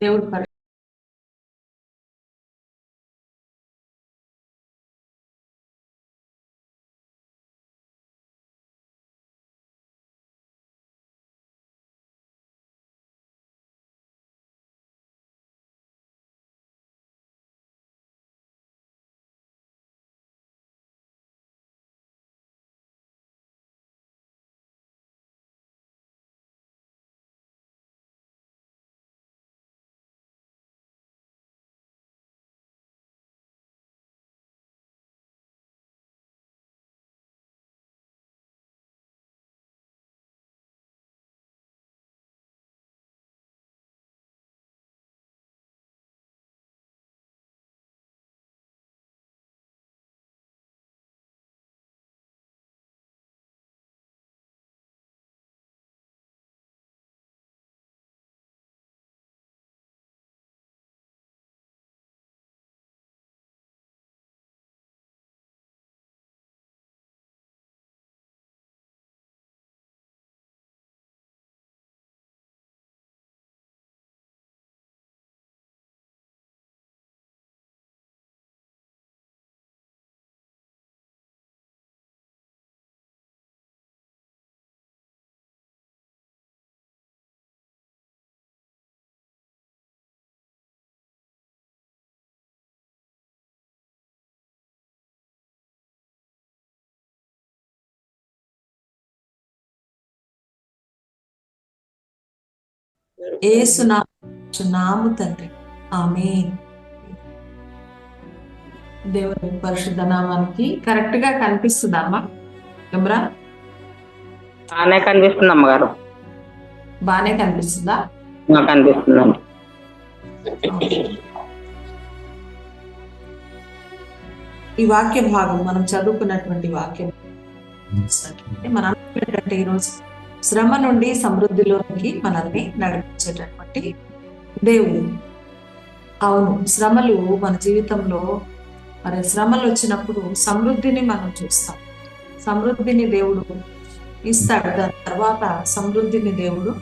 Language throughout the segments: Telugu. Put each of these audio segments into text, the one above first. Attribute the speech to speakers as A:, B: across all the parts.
A: దేవుడు ఏసు నాము తండ్రి. ఆమె దేవుని పరిశుద్ధ నామానికి కరెక్ట్గా కనిపిస్తుందా అమ్మా? కెమెరా?
B: బాగానే కనిపిస్తుంది అమ్మగారు.
A: బానే కనిపిస్తుందా?
B: నాకు కనిపిస్తుందండి.
A: ఈ వాక్య భాగం మనం చదువుకున్నటువంటి వాక్యం. మనం ఏంటంటే ఈరోజు శ్రమ నుండి సమృద్ధిలోనికి మనల్ని నడిపించేటటువంటి దేవుడు. అవును శ్రమలు మన జీవితంలో మరి శ్రమలు వచ్చినప్పుడు సమృద్ధిని మనం చూస్తాం. సమృద్ధిని దేవుడు ఇస్తాడు. దాని తర్వాత సమృద్ధిని దేవుడు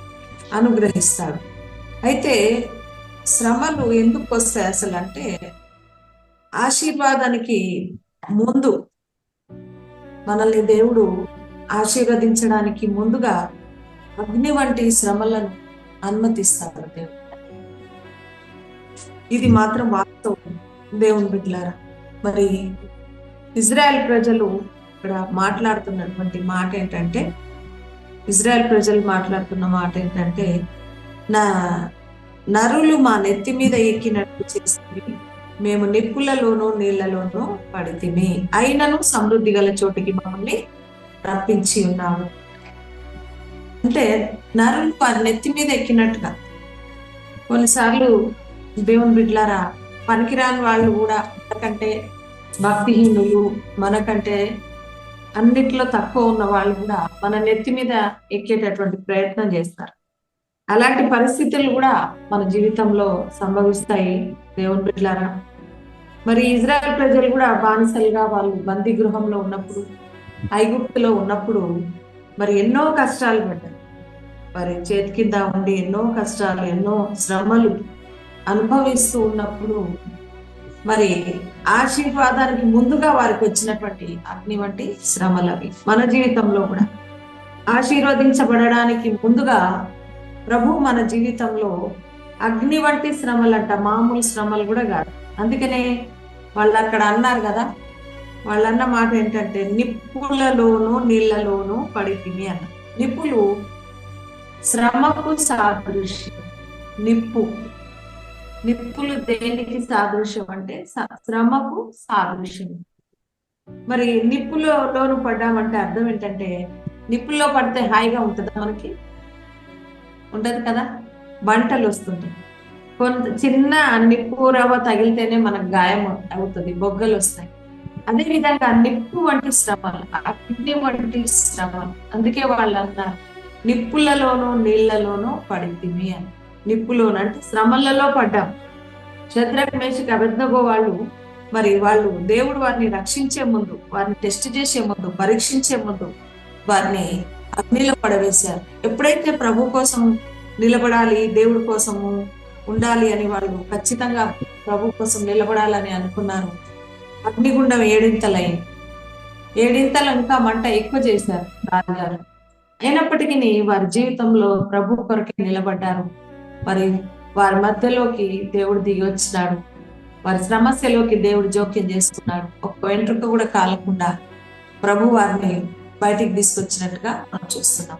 A: అనుగ్రహిస్తాడు. అయితే శ్రమలు ఎందుకు వస్తాయి అసలు అంటే ఆశీర్వాదానికి ముందు మనల్ని దేవుడు ఆశీర్వదించడానికి ముందుగా అగ్ని వంటి శ్రమలను అనుమతిస్తారు దేవుడు. ఇది మాత్రం వాస్తవం. దేవుని బిడ్డలారా మరి ఇజ్రాయెల్ ప్రజలు ఇక్కడ మాట్లాడుతున్నటువంటి మాట ఏంటంటే ఇజ్రాయెల్ ప్రజలు మాట్లాడుతున్న మాట ఏంటంటే నా నరులు మా నెత్తి మీద ఎక్కినట్టు చేసి మేము నిప్పులలోనూ నీళ్ళలోనూ పడితిమి. అయినను సమృద్ధి గల చోటికి మమ్మల్ని రప్పించి ఉన్నావు. అంటే నరులు వారి నెత్తి మీద ఎక్కినట్టుగా. కొన్నిసార్లు దేవుని బిడ్లారా పనికిరాని వాళ్ళు కూడా మనకంటే భక్తిహీనులు మనకంటే అన్నిట్లో తక్కువ ఉన్న వాళ్ళు కూడా మన నెత్తి మీద ఎక్కేటటువంటి ప్రయత్నం చేస్తారు. అలాంటి పరిస్థితులు కూడా మన జీవితంలో సంభవిస్తాయి దేవుని బిడ్లారా. మరి ఇజ్రాయెల్ ప్రజలు కూడా బానిసలుగా వాళ్ళు బందీ గృహంలో ఉన్నప్పుడు ఐగుప్తులో ఉన్నప్పుడు మరి ఎన్నో కష్టాలు పడ్డారు మరి చేతి కింద ఉండి ఎన్నో కష్టాలు ఎన్నో శ్రమలు అనుభవిస్తూ ఉన్నప్పుడు మరి ఆశీర్వాదానికి ముందుగా వారికి వచ్చినటువంటి అగ్ని వంటి శ్రమలు అవి మన జీవితంలో కూడా. ఆశీర్వదించబడడానికి ముందుగా ప్రభు మన జీవితంలో అగ్ని వంటి శ్రమలంట మామూలు శ్రమలు కూడా కాదు. అందుకనే వాళ్ళు అక్కడ అన్నారు కదా వాళ్ళన్న మాట ఏంటంటే నిప్పులలోను నీళ్ళలోను పడితిమి అన్న. నిప్పులు శ్రమకు సాదృశ్యం. నిప్పు. నిప్పులు దేనికి సాదృశ్యం అంటే శ్రమకు సాదృశ్యం. మరి నిప్పులలోను పడ్డామంటే అర్థం ఏంటంటే నిప్పుల్లో పడితే హాయిగా ఉంటుందా మనకి? ఉండదు కదా? బంటలు వస్తుంటాయి. కొంత చిన్న నిప్పు రవ్వ తగిలితేనే మనకు గాయం అవుతుంది బొగ్గలు వస్తాయి. అదే విధంగా నిప్పు వంటి శ్రమలు అగ్ని వంటి శ్రమలు అందుకే వాళ్ళు అన్నారు నిప్పులలోనూ నీళ్ళలోనూ పడింది అని. నిప్పులోను అంటే శ్రమలలో పడ్డాం. శత్రుఘ్ మేషకి అబద్ధగో వాళ్ళు మరి వాళ్ళు దేవుడు వారిని రక్షించే ముందు వారిని టెస్ట్ చేసే ముందు పరీక్షించే ముందు వారిని అగ్నిలో పడవేశారు. ఎప్పుడైతే ప్రభు కోసం నిలబడాలి దేవుడి కోసము ఉండాలి అని వాళ్ళు ఖచ్చితంగా ప్రభు కోసం నిలబడాలని అనుకున్నారు అగ్నిగుండం ఏడింతలైంది. ఏడింతలు ఇంకా మంట ఎక్కువ చేశారు రాజుగారు అయినప్పటికీ వారి జీవితంలో ప్రభు కొరకే నిలబడ్డారు. మరి వారి మధ్యలోకి దేవుడు దిగి వచ్చినాడు. వారి సమస్యలోకి దేవుడు జోక్యం చేసుకున్నాడు. ఒక్క వెంట్రుక కూడా కాలకుండా ప్రభు వారిని బయటికి తీసుకొచ్చినట్టుగా మనం చూస్తున్నాం.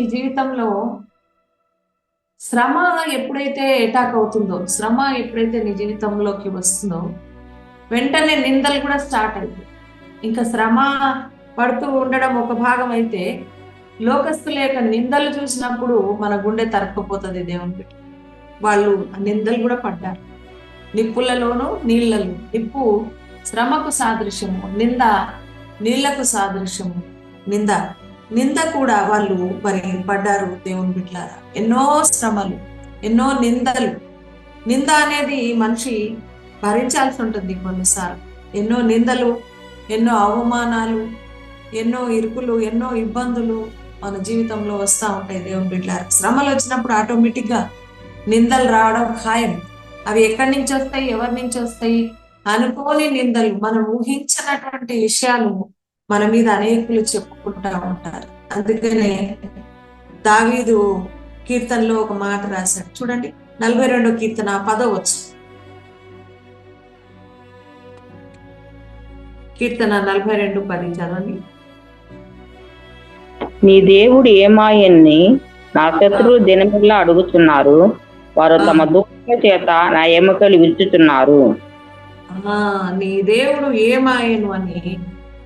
A: నీ జీవితంలో శ్రమ ఎప్పుడైతే అటాక్ అవుతుందో శ్రమ ఎప్పుడైతే నీ జీవితంలోకి వస్తుందో వెంటనే నిందలు కూడా స్టార్ట్ అవుతాయి ఇంకా శ్రమ పడుతూ ఉండడం ఒక భాగం అయితే లోకస్తుల యొక్క నిందలు చూసినప్పుడు మన గుండె తరక్కపోతుంది దేవుని బిడ్డ. వాళ్ళు నిందలు కూడా పడ్డారు. నిప్పులలోనూ నీళ్ళలో నిప్పు శ్రమకు సాదృశ్యము నింద నీళ్ళకు సాదృశ్యము నింద. నింద కూడా వాళ్ళు మరి పడ్డారు దేవుని బిడ్డారా ఎన్నో శ్రమలు ఎన్నో నిందలు. నింద అనేది మనిషి భరించాల్సి ఉంటుంది కొన్నిసార్లు. ఎన్నో నిందలు ఎన్నో అవమానాలు ఎన్నో ఇరుకులు ఎన్నో ఇబ్బందులు మన జీవితంలో వస్తూ ఉంటాయి దేవుని బిడ్డలారా. శ్రమలు వచ్చినప్పుడు ఆటోమేటిక్గా నిందలు రావడం ఖాయం. అవి ఎక్కడి నుంచి వస్తాయి ఎవరి నుంచి వస్తాయి? అనుకోని నిందలు మనం ఊహించినటువంటి విషయాలు మన మీద అనేకులు చెప్పుకుంటా ఉంటారు. అందుకనే దావీదు కీర్తనలో ఒక మాట రాశాడు. చూడండి నలభై రెండో కీర్తన పదవచ్చు కీర్తన నలభై రెండు పది చదవండి.
B: నీ దేవుడు ఏమాయన్ని నా శత్రువు దినమిల్లా అడుగుతున్నారు? వారు తమ దుఃఖ చేత నా ఎముకలు విరుచుతున్నారు
A: ఆ నీ దేవుడు ఏమాయను అని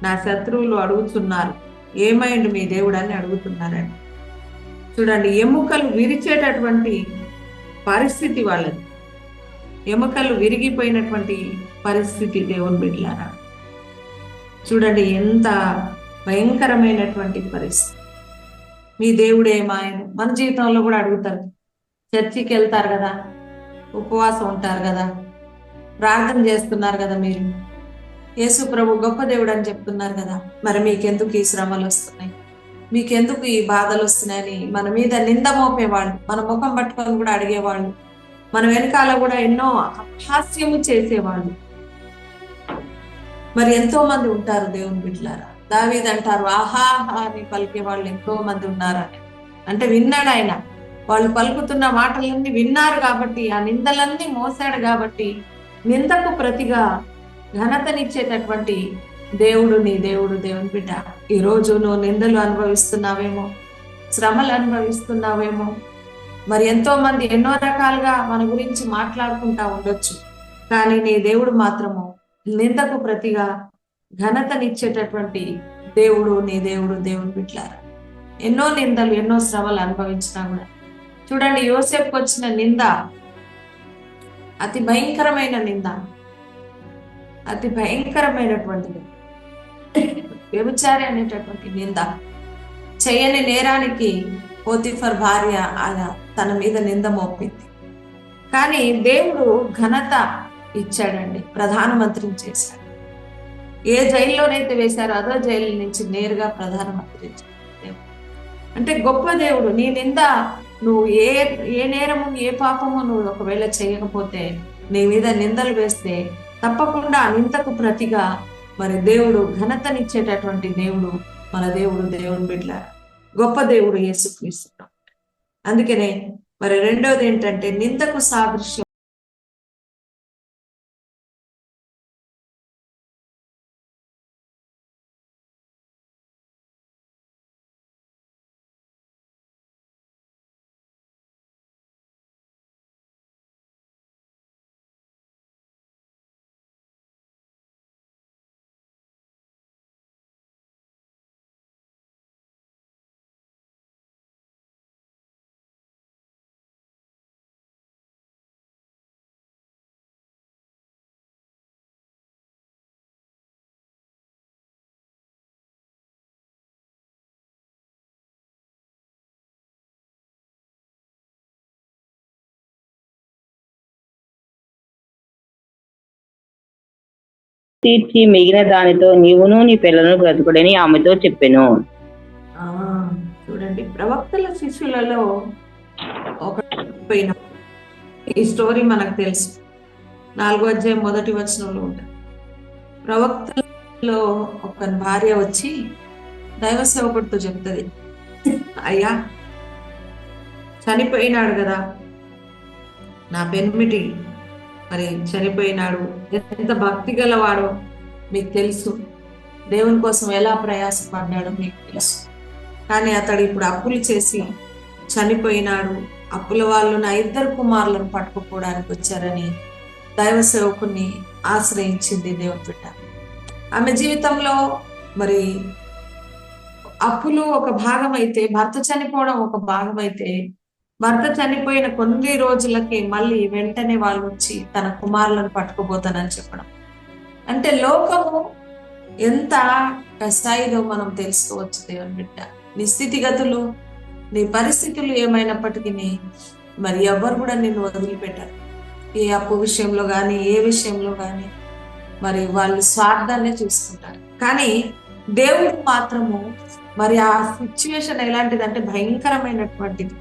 A: నా శత్రువులు అడుగుతున్నారు. ఏమైండు మీ దేవుడు అని అడుగుతున్నారని. చూడండి ఎముకలు విరిచేటటువంటి పరిస్థితి వాళ్ళది. ఎముకలు విరిగిపోయినటువంటి పరిస్థితి దేవుని బిడ్డలారా. చూడండి ఎంత భయంకరమైనటువంటి పరిస్థితి. మీ దేవుడేమా ఆయన. మన జీవితంలో కూడా అడుగుతారు. చర్చికి వెళ్తారు కదా ఉపవాసం ఉంటారు కదా ప్రార్థన చేస్తున్నారు కదా మీరు. యేసు ప్రభు గొప్ప దేవుడు అని చెప్తున్నారు కదా. మరి మీకెందుకు ఈ శ్రమలు వస్తున్నాయి? మీకెందుకు ఈ బాధలు వస్తున్నాయని? మన మీద నింద మోపేవాళ్ళు మన ముఖం పట్టుకొని కూడా అడిగేవాళ్ళు మన వెనకాల కూడా ఎన్నో హాస్యము చేసేవాళ్ళు. మరి ఎంతో మంది ఉంటారు దేవుని బిడ్డలారా? దావీద్ అంటారు ఆహాహా అని పలికే వాళ్ళు ఎంతో మంది ఉన్నారని అంటే విన్నాడు ఆయన. వాళ్ళు పలుకుతున్న మాటలన్నీ విన్నారు కాబట్టి ఆ నిందలన్నీ మోసాడు కాబట్టి నిందకు ప్రతిగా ఘనతనిచ్చేటటువంటి దేవుడు నీ దేవుడు దేవుని బిడ్డ. ఈ రోజు నువ్వు నిందలు అనుభవిస్తున్నావేమో శ్రమలు అనుభవిస్తున్నావేమో. మరి ఎంతో మంది ఎన్నో రకాలుగా మన గురించి మాట్లాడుకుంటా ఉండొచ్చు. కానీ నీ దేవుడు మాత్రము నిందకు ప్రతిగా ఘనతనిచ్చేటటువంటి దేవుడు నీ దేవుడు దేవుని బిడ్డ ఎన్నో నిందలు ఎన్నో శ్రమలు అనుభవించినా కూడా. చూడండి యోసేపుకి వచ్చిన నింద అతి భయంకరమైన నింద. అతి భయంకరమైనటువంటిది. వ్యభిచారి అనేటటువంటి నింద చేయని నేరానికి పోతిఫర్ భార్య ఆయన తన మీద నింద మోపింది. కానీ దేవుడు ఘనత ఇచ్చాడండి ప్రధానమంత్రిని చేశాడు. ఏ జైల్లోనైతే వేశారో అదో జైలు నుంచి నేరుగా ప్రధానమంత్రి అంటే గొప్ప దేవుడు నీ నింద నువ్వు ఏ ఏ నేరము ఏ పాపము నువ్వు ఒకవేళ చేయకపోతే నీ మీద నిందలు వేస్తే తప్పకుండా ఆ ప్రతిగా మరి దేవుడు ఘనతనిచ్చేటటువంటి దేవుడు మన దేవుడు దేవుని బిడ్డ గొప్ప దేవుడు యేసుక్రీస్తు. అందుకనే మరి రెండోది ఏంటంటే నిందకు సాదృశ్యం
B: తీర్చి మిగిలిన దానితో నీవును నీ పిల్లలను బ్రతుకుడని ఆమెతో చెప్పాను.
A: ఆ, చూడండి. ప్రవక్తల శిష్యులలో ఒక ఈ స్టోరీ మనకు తెలుసు. నాలుగో అధ్యాయం మొదటి వచనంలో ఉంటుంది. ప్రవక్తలో ఒక భార్య వచ్చి దైవ సేవకుడితో చెప్తుంది. అయ్యా చనిపోయినాడు కదా. నా పెన్మిటి మరి చనిపోయినాడు ఎంత భక్తి గలవాడో మీకు తెలుసు. దేవుని కోసం ఎలా ప్రయాసపడ్డాడో మీకు తెలుసు. కానీ అతడు ఇప్పుడు అప్పులు చేసి చనిపోయినాడు. అప్పుల వాళ్ళు నా ఇద్దరు కుమారులను పట్టుకుపోవడానికి వచ్చారని దైవ సేవకుని ఆశ్రయించింది దేవుని బిడ్డ. ఆమె జీవితంలో మరి అప్పులు ఒక భాగం అయితే భర్త చనిపోవడం ఒక భాగం అయితే భర్త చనిపోయిన కొన్ని రోజులకి మళ్ళీ వెంటనే వాళ్ళు వచ్చి తన కుమారులను పట్టుకుపోతానని చెప్పడం. అంటే లోకము ఎంత కష్టాయిదో మనం తెలుసుకోవచ్చు దేవుని బిడ్డ. నీ స్థితిగతులు నీ పరిస్థితులు ఏమైనప్పటికీ మరి ఎవరు కూడా నిన్ను వదిలిపెట్టారు. ఏ అప్పు విషయంలో కానీ ఏ విషయంలో కానీ మరి వాళ్ళు స్వార్థాన్ని చూసుకుంటారు. కానీ దేవుడు మాత్రము మరి ఆ సిచ్యువేషన్ ఎలాంటిదంటే భయంకరమైనటువంటిది.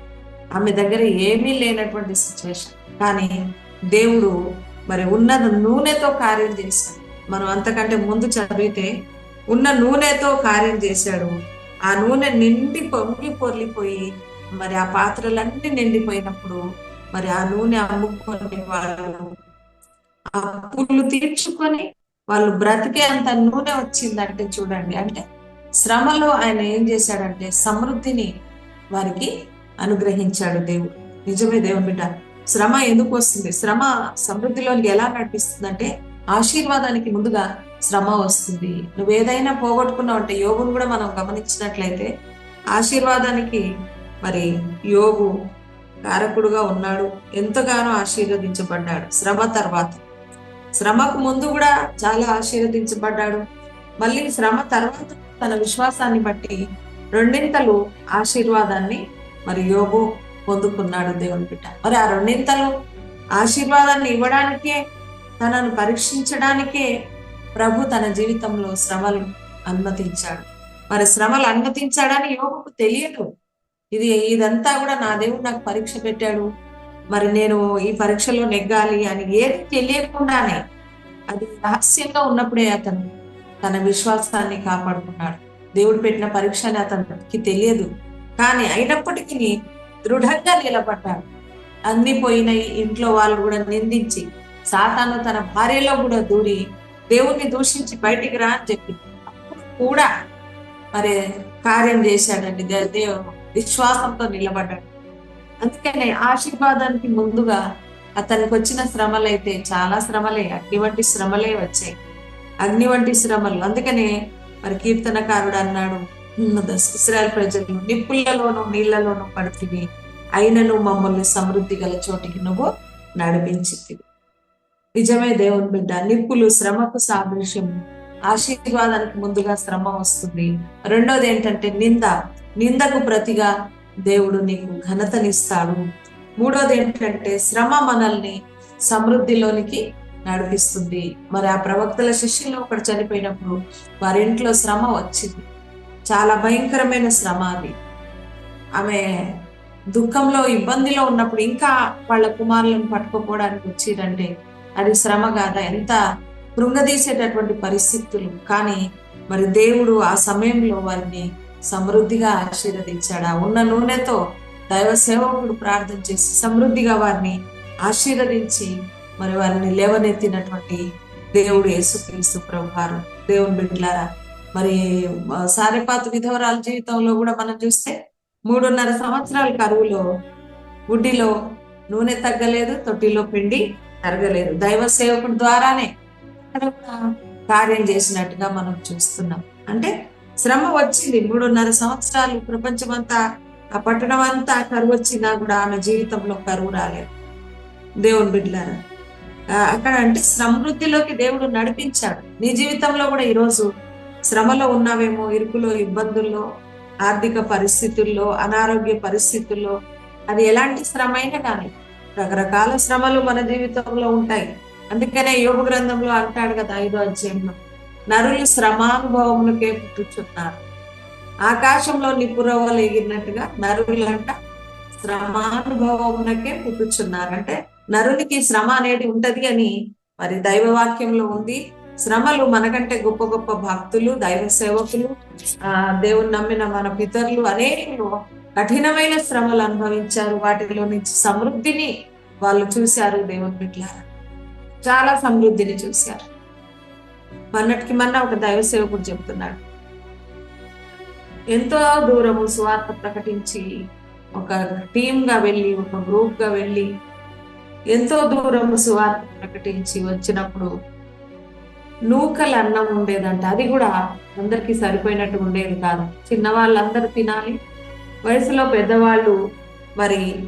A: ఆమె దగ్గర ఏమీ లేనటువంటి సిచ్యువేషన్ కానీ దేవుడు మరి ఉన్నది నూనెతో కార్యం చేశాడు. మనం అంతకంటే ముందు చదివితే ఉన్న నూనెతో కార్యం చేశాడు. ఆ నూనె నిండి పొంగి పొర్లిపోయి మరి ఆ పాత్రలన్నీ నిండిపోయినప్పుడు మరి ఆ నూనె అమ్ముకొని వాళ్ళు అప్పులు తీర్చుకొని వాళ్ళు బ్రతికే అంత నూనె వచ్చిందంటే చూడండి. అంటే శ్రమలో ఆయన ఏం చేశాడంటే సమృద్ధిని వారికి అనుగ్రహించాడు దేవుడు. నిజమే దేవుని బిడ్డ. శ్రమ ఎందుకు వస్తుంది? శ్రమ సమృద్ధిలోనికి ఎలా నడిపిస్తుంది ఆశీర్వాదానికి ముందుగా శ్రమ వస్తుంది. నువ్వు ఏదైనా పోగొట్టుకున్నావు అంటే యోగును కూడా మనం గమనించినట్లయితే ఆశీర్వాదానికి మరి యోగు కారకుడుగా ఉన్నాడు. ఎంతగానో ఆశీర్వదించబడ్డాడు శ్రమ తర్వాత. శ్రమకు ముందు కూడా చాలా ఆశీర్వదించబడ్డాడు. మళ్ళీ శ్రమ తర్వాత తన విశ్వాసాన్ని బట్టి రెండింతలు ఆశీర్వాదాన్ని మరి యోగు పొందుకున్నాడు దేవుని బిడ్డ. మరి ఆ రెండింతలు ఆశీర్వాదాన్ని ఇవ్వడానికే తనను పరీక్షించడానికే ప్రభు తన జీవితంలో శ్రమలు అనుమతించాడు. మరి శ్రమలు అనుమతించాడని యోగుకు తెలియదు. ఇది ఇదంతా కూడా నా దేవుడు నాకు పరీక్ష పెట్టాడు. మరి నేను ఈ పరీక్షలో నెగ్గాలి అని ఏది తెలియకుండానే అది రహస్యంగా ఉన్నప్పుడే అతను తన విశ్వాసాన్ని కాపాడుకున్నాడు. దేవుడు పెట్టిన పరీక్ష అని అతనికి తెలియదు. కానీ అయినప్పటికీ దృఢంగా నిలబడ్డాడు. అన్ని పోయిన ఇంట్లో వాళ్ళు కూడా నిందించి సాతాను తన భార్యలో కూడా దూరి దేవుణ్ణి దూషించి బయటికి రా అని చెప్పి అప్పుడు కూడా మరి కార్యం చేశాడండి. దే- దేవు విశ్వాసంతో నిలబడ్డాడు. అందుకనే ఆశీర్వాదానికి ముందుగా అతనికి వచ్చిన శ్రమలు అయితే చాలా శ్రమలే అగ్ని వంటి శ్రమలే వచ్చాయి. అగ్ని వంటి శ్రమలు. అందుకనే మరి కీర్తనకారుడు అన్నాడు ఇస్రాయల్ ప్రజలు నిప్పులలోనూ నీళ్ళలోనూ పడుతుంది అయినను మమ్మల్ని సమృద్ధి గల చోటికి నువ్వు నడిపించింది నిజమే దేవుని బిడ్డ నిప్పులు శ్రమకు సాదృశ్యం. ఆశీర్వాదానికి ముందుగా శ్రమ వస్తుంది. రెండోది ఏంటంటే నింద. నిందకు ప్రతిగా దేవుడు నీకు ఘనతనిస్తాడు. మూడోది ఏంటంటే శ్రమ మనల్ని సమృద్ధిలోనికి నడిపిస్తుంది. మరి ఆ ప్రవక్తల శిష్యులు ఒకటి చనిపోయినప్పుడు వారి ఇంట్లో శ్రమ వచ్చింది. చాలా భయంకరమైన శ్రమ అది. ఆమె దుఃఖంలో ఇబ్బందిలో ఉన్నప్పుడు ఇంకా వాళ్ళ కుమారులను పట్టుకోపోవడానికి వచ్చిరంటే అది శ్రమ కాదా? ఎంత కృంగదీసేటటువంటి పరిస్థితులు. కానీ మరి దేవుడు ఆ సమయంలో వారిని సమృద్ధిగా ఆశీర్వదించాడు? ఆ ఉన్న నూనెతో దైవ సేవకుడు ప్రార్థన చేసి సమృద్ధిగా వారిని ఆశీర్వదించి మరి వారిని లేవనెత్తినటువంటి దేవుడు యేసుక్రీస్తు ప్రభువారు. దేవుని బిడ్డలారా మరి సారెపాత విధవరాల జీవితంలో కూడా మనం చూస్తే మూడున్నర సంవత్సరాల కరువులో గుడ్డిలో నూనె తగ్గలేదు తొట్టిలో పిండి తరగలేదు. దైవ సేవకుడి ద్వారానే కార్యం చేసినట్టుగా మనం చూస్తున్నాం. అంటే శ్రమ వచ్చింది. మూడున్నర సంవత్సరాలు ప్రపంచమంతా ఆ పట్టణం అంతా కరువు వచ్చినా కూడా ఆమె జీవితంలో కరువు రాలేదు. దేవుని బిడ్డలారా అక్కడ అంటే సమృద్ధిలోకి దేవుడు నడిపించాడు. నీ జీవితంలో కూడా ఈరోజు శ్రమలో ఉన్నావేమో ఇరుకులో ఇబ్బందుల్లో ఆర్థిక పరిస్థితుల్లో అనారోగ్య పరిస్థితుల్లో అది ఎలాంటి శ్రమ అయినా కానీ రకరకాల శ్రమలు మన జీవితంలో ఉంటాయి. అందుకనే యోగ గ్రంథంలో అంటాడు కదా ఐదో అధ్యాయంలో నరులు శ్రమానుభవములకే పుట్టుచున్నారు ఆకాశంలో నిపురవలు ఎగిరినట్టుగా నరులంట శ్రమానుభవమునకే పుట్టుచున్నారు అంటే నరునికి శ్రమ అనేది ఉంటది అని మరి దైవవాక్యంలో ఉంది. శ్రమలు మనకంటే గొప్ప గొప్ప భక్తులు దైవ సేవకులు ఆ దేవుని నమ్మిన మన పితరులు అనేకలు కఠినమైన శ్రమలు అనుభవించారు. వాటిలో నుంచి సమృద్ధిని వాళ్ళు చూశారు దేవుని బిడ్డలారా చాలా సమృద్ధిని చూశారు. మొన్నటికి మొన్న ఒక దైవ సేవకుడు చెప్తున్నాడు. ఎంతో దూరము స్వార్థ ప్రకటించి ఒక టీమ్గా వెళ్ళి ఒక గ్రూప్గా వెళ్ళి ఎంతో దూరము స్వార్థ ప్రకటించి వచ్చినప్పుడు నూకల అన్నం ఉండేదంట. అది కూడా అందరికీ సరిపోయినట్టు ఉండేది కాదు. చిన్నవాళ్ళందరూ తినాలి. వయసులో పెద్దవాళ్ళు మరి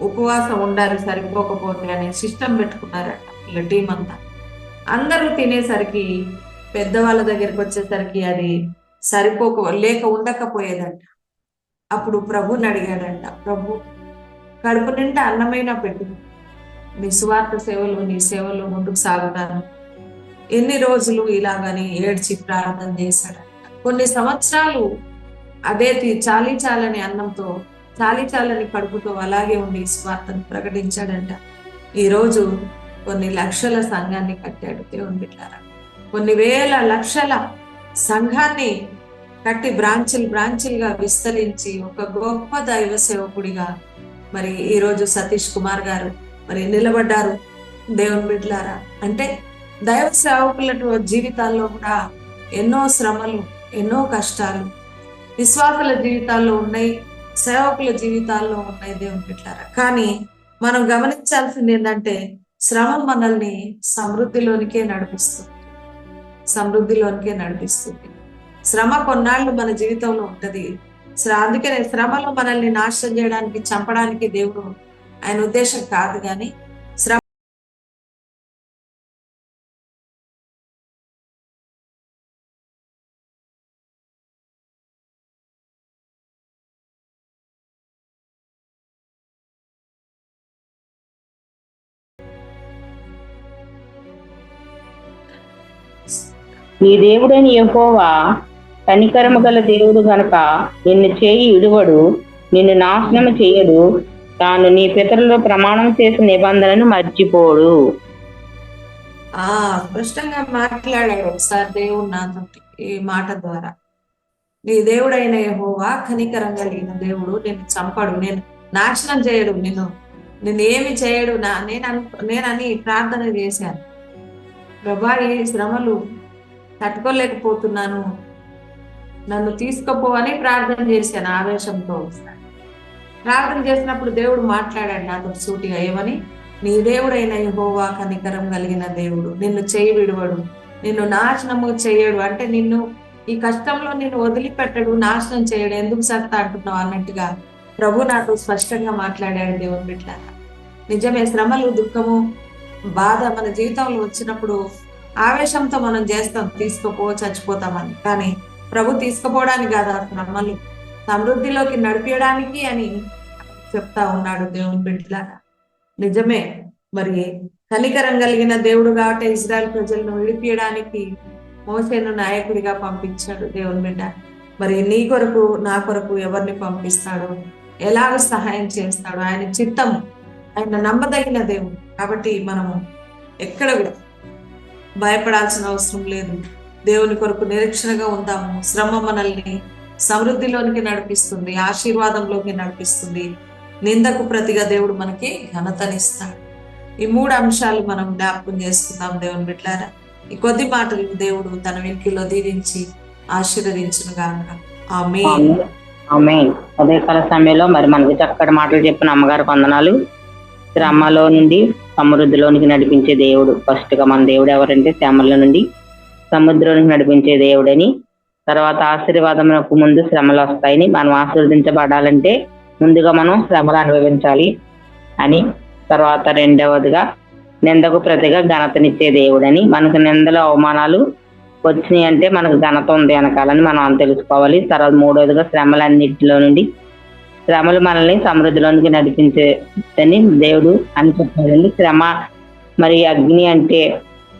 A: ఉపవాసం ఉండాలి సరిపోకపోతే అనే సిస్టమ్ పెట్టుకున్నారట ఇలా టీం అంతా. అందరూ తినేసరికి పెద్దవాళ్ళ దగ్గరికి వచ్చేసరికి అది సరిపోక లేక ఉండకపోయేదంట. అప్పుడు ప్రభుని అడిగాడంట ప్రభు కడుపు నిండా అన్నమైనా పెట్టు. నీ సువార్త సేవలు నీ సేవలు ముందుకు సాగుతాను. ఎన్ని రోజులు ఇలాగని ఏడ్చి ప్రార్థన చేశాడు. కొన్ని సంవత్సరాలు అదే తి- చాలీ చాలని అన్నంతో చాలీ చాలని కడుపుతో అలాగే ఉండి స్వార్థను ప్రకటించాడంట. ఈరోజు కొన్ని లక్షల సంఘాన్ని కట్టాడు దేవుని బిడ్డారా. కొన్ని వేల లక్షల సంఘాన్ని కట్టి బ్రాంచులు బ్రాంచులుగా విస్తరించి ఒక గొప్ప దైవ సేవకుడిగా మరి ఈరోజు సతీష్ కుమార్ గారు మరి నిలబడ్డారు దేవుని బిడ్డలారా అంటే దైవ సేవకుల జీవితాల్లో కూడా ఎన్నో శ్రమలు ఎన్నో కష్టాలు విశ్వాసుల జీవితాల్లో ఉన్నాయి సేవకుల జీవితాల్లో ఉన్నాయి దేవుని బిడ్డలారా కానీ మనం గమనించాల్సింది ఏంటంటే శ్రమ మనల్ని సమృద్ధిలోనికే నడిపిస్తుంది. సమృద్ధిలోనికే నడిపిస్తుంది. శ్రమ కొన్నాళ్ళు మన జీవితంలో ఉంటుంది. అందుకనే శ్రమలో మనల్ని నాశనం చేయడానికి చంపడానికి దేవుడు ఆయన ఉద్దేశం కాదు కానీ
B: నీ దేవుడైన యహోవా కనికరము గల దేవుడు గనక నిన్ను చేయి విడువడు నిన్ను నాశనము చేయడు తాను నీ పితరులు ప్రమాణం చేసిన నిబంధనను మర్చిపోడు.
A: ఆ స్పష్టంగా మాట్లాడాడు ఒకసారి దేవుడు నాతో ఈ మాట ద్వారా. నీ దేవుడైన యహోవా కనికరం కలిగిన దేవుడు నిన్ను చంపడు నేను నాశనం చేయడు నిన్ను నేను ఏమి చేయడు నా నేను నేనని ప్రార్థన చేశాను. ప్రభా ఈ శ్రమలు తట్టుకోలేకపోతున్నాను. నన్ను తీసుకుపో అని ప్రార్థన చేశాను ఆవేశంతో. ప్రార్థన చేసినప్పుడు దేవుడు మాట్లాడాడు నాతో సూటిగా ఏమని? నీ దేవుడైన యహోవా కనికరం కలిగిన దేవుడు. నిన్ను చేయి విడువడు. నిన్ను నాశనము చేయడు. అంటే నిన్ను ఈ కష్టంలో నిన్ను వదిలిపెట్టడు నాశనం చేయడు. ఎందుకు సత్తా అంటున్నావు? అన్నట్టుగా ప్రభు నాతో స్పష్టంగా మాట్లాడాడు దేవుని బిడ్డ. నిజమే శ్రమలు దుఃఖము బాధ మన జీవితంలో వచ్చినప్పుడు ఆవేశంతో మనం చేస్తాం తీసుకుపో చచ్చిపోతామని. కానీ ప్రభు తీసుకుపోవడానికి కాదు ఆ సమృద్ధిలోకి నడిపించడానికి అని చెప్తా ఉన్నాడు దేవుని బిడ్డలాగా నిజమే మరి కనికరం కలిగిన దేవుడు కాబట్టి ఇజ్రాయల్ ప్రజలను విడిపించడానికి మోసేను నాయకుడిగా పంపించాడు దేవుని బిడ్డ. మరి నీ కొరకు నా కొరకు ఎవరిని పంపిస్తాడు? ఎలాగ సహాయం చేస్తాడు? ఆయన చిత్తం ఆయన నమ్మదగిన దేవుడు. కాబట్టి మనము ఎక్కడ కూడా భయపడాల్సిన అవసరం లేదు. దేవుని కొరకు నిరీక్షణగా ఉందాము శ్రమ మనల్ని సమృద్ధిలోనికి నడిపిస్తుంది. ఆశీర్వాదంలోకి నడిపిస్తుంది. నిందకు ప్రతిగా దేవుడు మనకి ఘనతనిస్తాడు. ఈ మూడు అంశాలు మనం జ్ఞాపకం చేసుకుందాం దేవుని బిడ్డారా. ఈ కొద్ది మాటలు దేవుడు తన వెంకిలో దీవించి ఆశీర్వదించును గాక. ఆమె
B: ఆమె అదే సమయంలో మరి మనకి చక్కటి మాటలు చెప్పిన అమ్మగారు వందనాలు. శ్రమలో నుండి సమృద్ధిలోనికి నడిపించే దేవుడు. ఫస్ట్గా మన దేవుడు ఎవరంటే శ్రమల నుండి సముద్రంలోనికి నడిపించే దేవుడని తర్వాత ఆశీర్వాదములకు ముందు శ్రమలు వస్తాయని మనం ఆశీర్వదించబడాలంటే ముందుగా మనం శ్రమలు అనుభవించాలి అని. తర్వాత రెండవదిగా నిందకు ప్రతిగా ఘనతనిచ్చే దేవుడని. మనకు నిందలు అవమానాలు వచ్చినాయి అంటే మనకు ఘనత ఉంది వెనకాలని మనం తెలుసుకోవాలి. తర్వాత మూడవదిగా శ్రమలన్నింటిలో నుండి శ్రమలు మనల్ని సమృద్ధిలోనికి నడిపించని దేవుడు అని చెప్పాడండి. శ్రమ మరి అగ్ని అంటే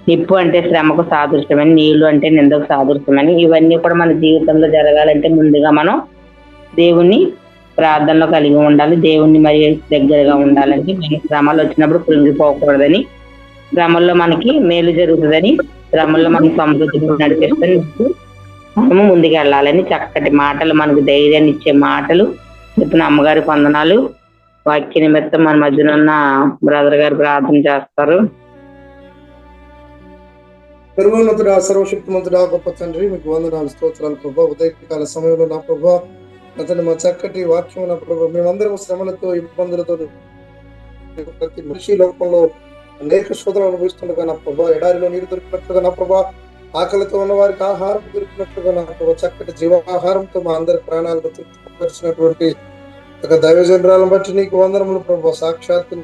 B: నిప్పు అంటే శ్రమకు సాదృశ్యమని నీళ్ళు అంటే నిందకు సాదృశ్యమని ఇవన్నీ కూడా మన జీవితంలో జరగాలంటే ముందుగా మనం దేవుణ్ణి ప్రార్థనలో కలిగి ఉండాలి. దేవుణ్ణి మరి దగ్గరగా ఉండాలని మన శ్రమలు వచ్చినప్పుడు కృంగిపోకూడదని శ్రమల్లో మనకి మేలు జరుగుతుందని శ్రమల్లో మనకి సమృద్ధి నడిపిస్తుంది మనము ముందుకెళ్ళాలని చక్కటి మాటలు మనకు ధైర్యాన్ని ఇచ్చే మాటలు చెప్పిన అమ్మగారి వందనాలు. వాక్య నిమిత్తం మన మధ్యన ఉన్న బ్రదర్ గారు ప్రార్థన చేస్తారు.
C: సర్వోన్నతుడా సర్వశక్తిమంతుడా గొప్ప తండ్రి మీకు వందనాలు స్తోత్రాలు ప్రభా. ఉదయకాల సమయంలో నా ప్రభా అతను మా చక్కటి వాక్యం నా ప్రభా. మేమందరం శ్రమలతో ఇబ్బందులతో ప్రతి మనిషి లోకంలో అనేక శోధనలు అనుభవిస్తుండగా నా ప్రభా ఎడారిలో నీరు దొరికినట్లుగా నా ప్రభా ఆకలితో ఉన్న వారికి ఆహారం దొరికినట్లుగా నా ప్రభా చక్కటి జీవాహారంతో మా అందరి ప్రాణాలను తృప్తిపరిచినటువంటి ఒక దైవజనరాలను బట్టి నీకు వందనములు ప్రభు. సాక్షాత్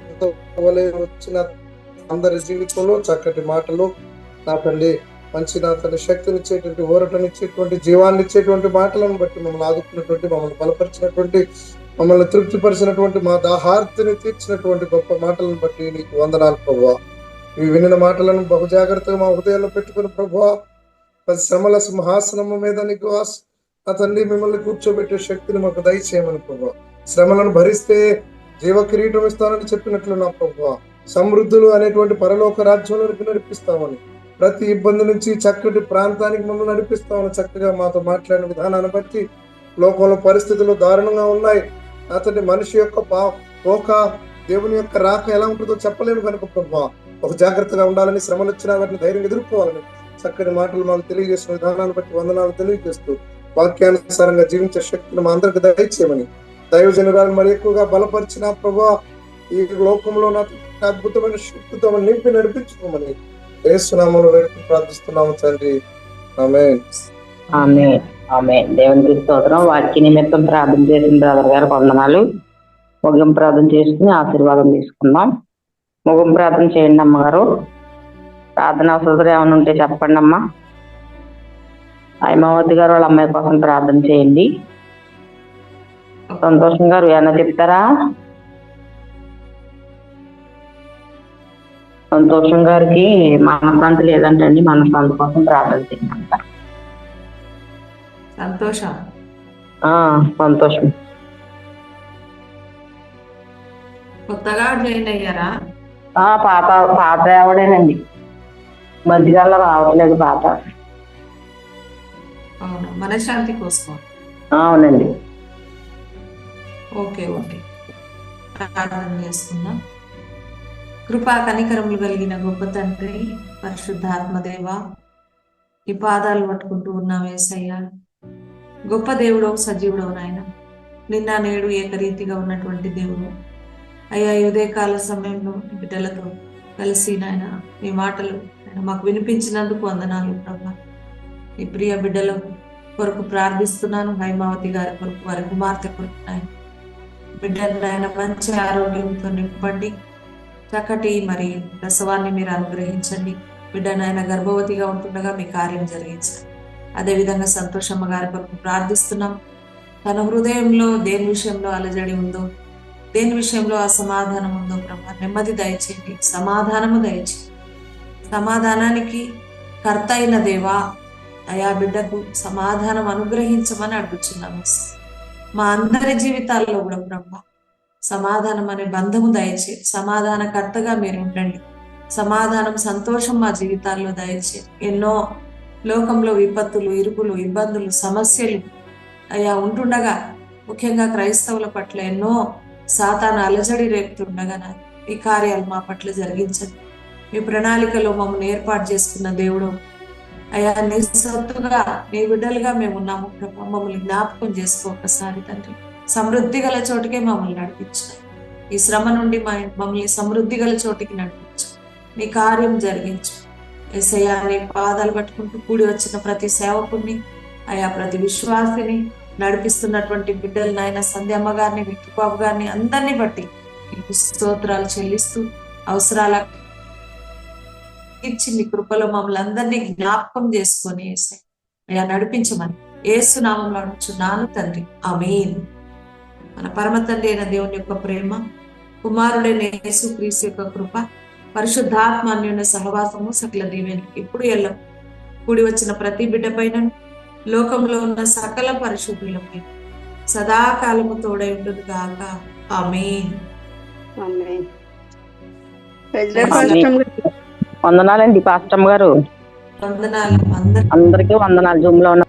C: వలె వచ్చిన అందరి జీవితంలో చక్కటి మాటలు నా తండ్రి మంచి నా తండ్రి శక్తినిచ్చేటువంటి ఊరటనిచ్చేటువంటి జీవాన్ని ఇచ్చేటువంటి మాటలను బట్టి మమ్మల్ని ఆదుకున్నటువంటి మమ్మల్ని బలపరిచినటువంటి మమ్మల్ని తృప్తిపరిచినటువంటి మా దాహార్తిని తీర్చినటువంటి గొప్ప మాటలను బట్టి నీకు వందనాలు ప్రభు. ఇవి వినిన మాటలను బహు జాగ్రత్తగా మా హృదయాల్లో పెట్టుకుని ప్రభు. పది శ్రమల సింహాసనము మీద నీకు ఆస్- నా తండ్రి మిమ్మల్ని కూర్చోబెట్టే శక్తిని మాకు దయచేయమని ప్రభావ శ్రమలను భరిస్తే జీవ కిరీటం ఇస్తానని చెప్పినట్లు నా ప్రభు సమృద్ధులు అనేటువంటి పరలోక రాజ్యంలోనికి నడిపిస్తామని. ప్రతి ఇబ్బంది నుంచి చక్కటి ప్రాంతానికి మమ్మల్ని నడిపిస్తామని చక్కగా మాతో మాట్లాడిన విధానాన్ని బట్టి లోకంలో పరిస్థితులు దారుణంగా ఉన్నాయి. అతని మనిషి యొక్క పా పోక దేవుని యొక్క రాక ఎలా ఉంటుందో చెప్పలేము కనుక ప్రభు ఒక జాగ్రత్తగా ఉండాలని శ్రమలు వచ్చినా వాటిని ధైర్యం ఎదుర్కోవాలని చక్కని మాటలు మాకు తెలియజేసిన విధానాన్ని బట్టి వందనాలు తెలియజేస్తూ వాక్యానుసారంగా జీవించే శక్తిని మా అందరికి దయచేయమని దైవజనురాలు మరి ఎక్కువగా బలపరిచిన ప్రభా ఈ లోకంలో నాకు అద్భుతమైన శక్తితో నింపి నడిపించుకోమని ఏసునామలు వేడుకు ప్రార్థిస్తున్నాము తండ్రి. ఆమె
B: ఆమె ఆమె దేవునికి స్తోత్రం. వాక్య నిమిత్తం ప్రార్థన చేసిన బ్రదర్ గారు వందనాలు. ముగింపు ప్రార్థన చేసుకుని ఆశీర్వాదం తీసుకుందాం. ముగింపు ప్రార్థన చేయండి అమ్మగారు. ప్రార్థన అవసరం ఏమైనా ఉంటే చెప్పండి అమ్మా హైమావతి గారు వాళ్ళ అమ్మాయి కోసం ప్రార్థన చేయండి. సంతోషం గారు ఏమైనా చెప్తారా? సంతోషం గారికి మనశ్శాంతి లేదంటండి మనశ్శాంతి కోసం ప్రార్థన చేయండి.
A: సంతోషం.
B: ఆ, సంతోషం.
A: కొత్తగా జాయిన్ అయ్యారా?
B: ఆ పాత పాత ఆవిడేనండి. మధ్యకాలంలో రావట్లేదు పాత
A: మనశ్శాంతి కోసం.
B: అవునండి.
A: Okay okay. ప్రార్థన చేసుకుందాం కృపా కనికరములు కలిగిన గొప్ప తండ్రి పరిశుద్ధాత్మదేవ ఈ పాదాలు పట్టుకుంటూ ఉన్నాం వేసయ్య గొప్ప దేవుడు సజీవుడవు నాయన. నిన్న నేడు ఏకరీతిగా ఉన్నటువంటి దేవుడు. అయ్యా ఉదయకాల సమయంలో బిడ్డలతో కలిసి నాయన మీ మాటలు మాకు వినిపించినందుకు వందనాలు ప్రభా. ఈ ప్రియ బిడ్డల కొరకు ప్రార్థిస్తున్నాను. హైమావతి గారి కొరకు వారి కుమార్తె కొరకు నాయన. బిడ్డలు నాయన మంచి ఆరోగ్యంతో నింపండి. చక్కటి మరి ప్రసవాన్ని మీరు అనుగ్రహించండి. బిడ్డను ఆయన గర్భవతిగా ఉంటుండగా మీ కార్యం జరిగించండి. అదేవిధంగా సంతోషమ్మ గారి కొరకు ప్రార్థిస్తున్నాం. తన హృదయంలో దేని విషయంలో అలజడి ఉందో దేని విషయంలో అసమాధానం ఉందో ప్రభా నెమ్మది దయచేయండి. సమాధానము దయచేయండి. సమాధానానికి కర్త అయిన దేవా అయా బిడ్డకు సమాధానం అనుగ్రహించమని అడుగుచున్నాము. మా అందరి జీవితాల్లో కూడా బ్రహ్మ. సమాధానం అనే బంధము దయచే సమాధానకర్తగా మీరు ఉండండి. సమాధానం సంతోషం మా జీవితాల్లో దయచే. ఎన్నో లోకంలో విపత్తులు ఇరుకులు ఇబ్బందులు సమస్యలు అయ్యా ఉంటుండగా ముఖ్యంగా క్రైస్తవుల పట్ల ఎన్నో సాతాన అలజడి రేపుతుండగా నా ఈ కార్యాలు మా పట్ల జరిగించండి. మీ ప్రణాళికలో మమ్మల్ని ఏర్పాటు చేసుకున్న దేవుడు అయ్యా నీ సొత్తుగా నీ బిడ్డలుగా మేము ఉన్నాము ప్రభు. మమ్మల్ని జ్ఞాపకం చేసుకో ఒకసారి తండ్రి. సమృద్ధి గల చోటుకే మమ్మల్ని నడిపించు. ఈ శ్రమ నుండి మా మమ్మల్ని సమృద్ధి గల చోటికి నడిపించు. నీ కార్యం జరిగించు. ఎసయ్యా నీ పాదాలు పట్టుకుంటూ కూడి వచ్చిన ప్రతి సేవకుని అయా ప్రతి విశ్వాసిని నడిపిస్తున్నటువంటి బిడ్డలు నాయన సంధ్యమ్మ గారిని విట్టుబాబు గారిని అందరినీ బట్టి స్తోత్రాలు చెల్లిస్తూ అవసరాల ఇచ్చి నీ కృపలో మమ్మల్ని అందరినీ జ్ఞాపకం చేసుకొని ఏసై అయ్యా నడిపించమని ఏసునామంలో నాను తండ్రి. ఆమేన్. మన పరమ తండ్రి అయిన దేవుని యొక్క ప్రేమ కుమారుడైన యేసు క్రీస్తు యొక్క కృప పరిశుద్ధాత్మ అన్యోన్య సహవాసము సకల దీవెన ఇప్పుడు ఎల్ల కూడి వచ్చిన ప్రతి బిడ్డ పైన లోకంలో ఉన్న సకల పరిశుద్ధులపై సదాకాలము తోడై ఉంటుంది గాక. ఆమె
B: వందనాలండి పాస్టమ్ గారు. అందరికీ వందనాలు. జూమ్లో ఉన్న